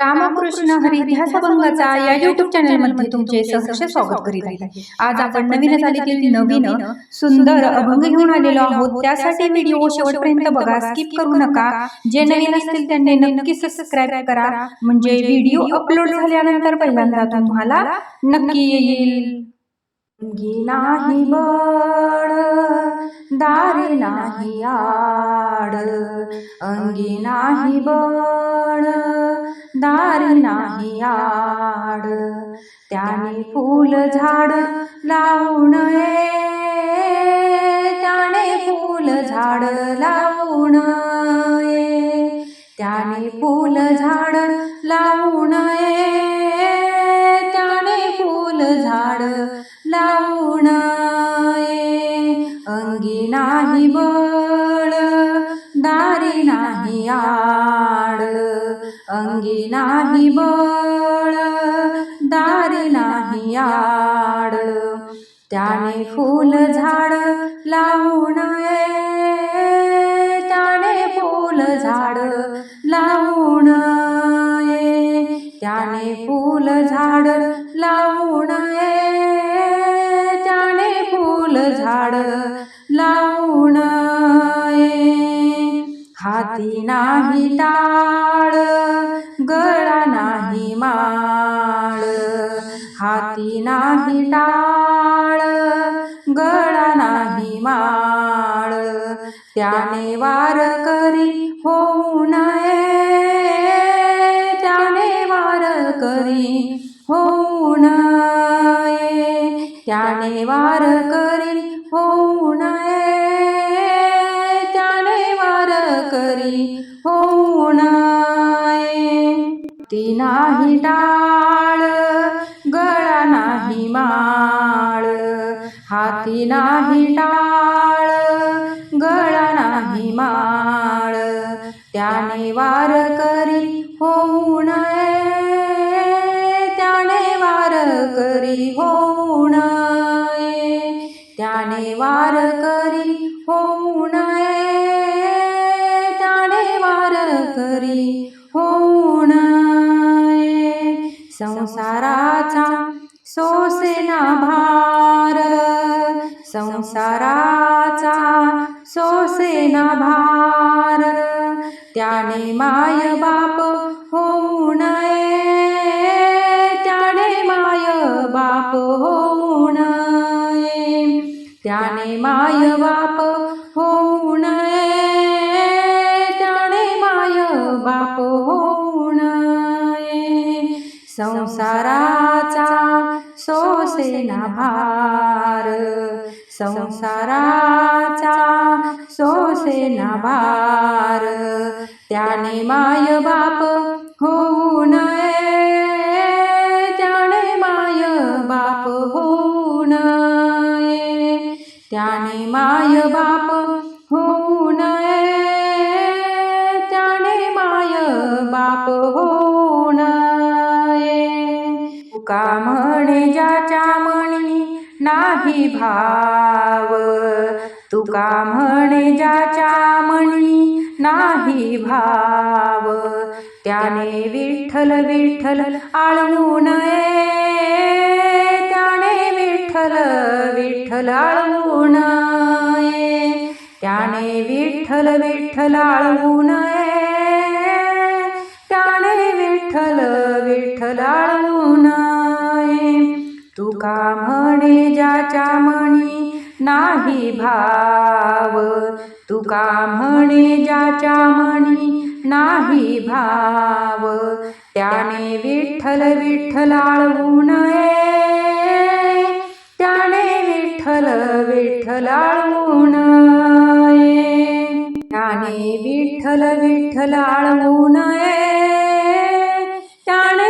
रामकृष्ण हरी ध्यासभंगाचा या युट्यूब चॅनलमध्ये तुमचे सहर्ष स्वागत करीत आहे. आज आपण नवीन आलेतील नवीन सुंदर अभंग घेऊन आलेलो आहोत. त्यासाठी व्हिडिओ शेवटपर्यंत बघा स्किप करू नका. जे नवीन असतील त्यांनी नक्की सबस्क्राईब करा. म्हणजे व्हिडिओ अपलोड झाल्यानंतर पहिल्यांदा तुम्हाला नक्की येईल. नाही बळ दारी नाही आड. अंगी नाही बळ दारी नाही आड. त्याने फूल झाड लावू नये त्याने फूल झाड लावू नये त्याने फूल झाड लावू नये अंगी नाही बळ दारी नाही आड. अंगी नाही बळ दारी नाही आड. त्याने फूल झाड हाती नाही टाळ गळा नाही माळ. हाती नाही टाळ गळा नाही माळ. त्याने वार करी होऊ नये त्याने वार करी होऊ नये. त्याने वार करी ती नाही टाळ गळा नाही माळ. हाती नाही टाळ गळा नाही माळ. त्याने वार करी होऊ नये त्याने वार करी होऊ नये. त्याने वार करी होऊ नये संसाराचा सोसेना भार. संसाराचा सोसेना भार. त्याने माय बाप होऊ नये. त्याने माय बाप होऊ नये. त्याने माय बाप हो संसाराचा सोसेना भार संसाराचा सोसेना भार त्याने माय बाप होऊ म्हणे ज्याच्या मणी नाही भाव. तुका म्हणे ज्याच्या मणी नाही भाव. त्याने विठ्ठल विठ्ठल आळवू नये त्याने विठ्ठल विठ्ठल आळवू नये त्याने विठ्ठल विठ्ठल आळवू नये त्याने विठ्ठल विठ्ठल आळवू नये तुका म्हणे ज्याच्या म्हणी नाही भाव. तुका म्हणे ज्याच्या म्हणी नाही भाव. त्याने विठ्ठल विठ्ठल आळवू नये. त्याने विठ्ठल विठ्ठल आळवू नये. त्याने विठ्ठल विठ्ठल आळवू नये. त्याने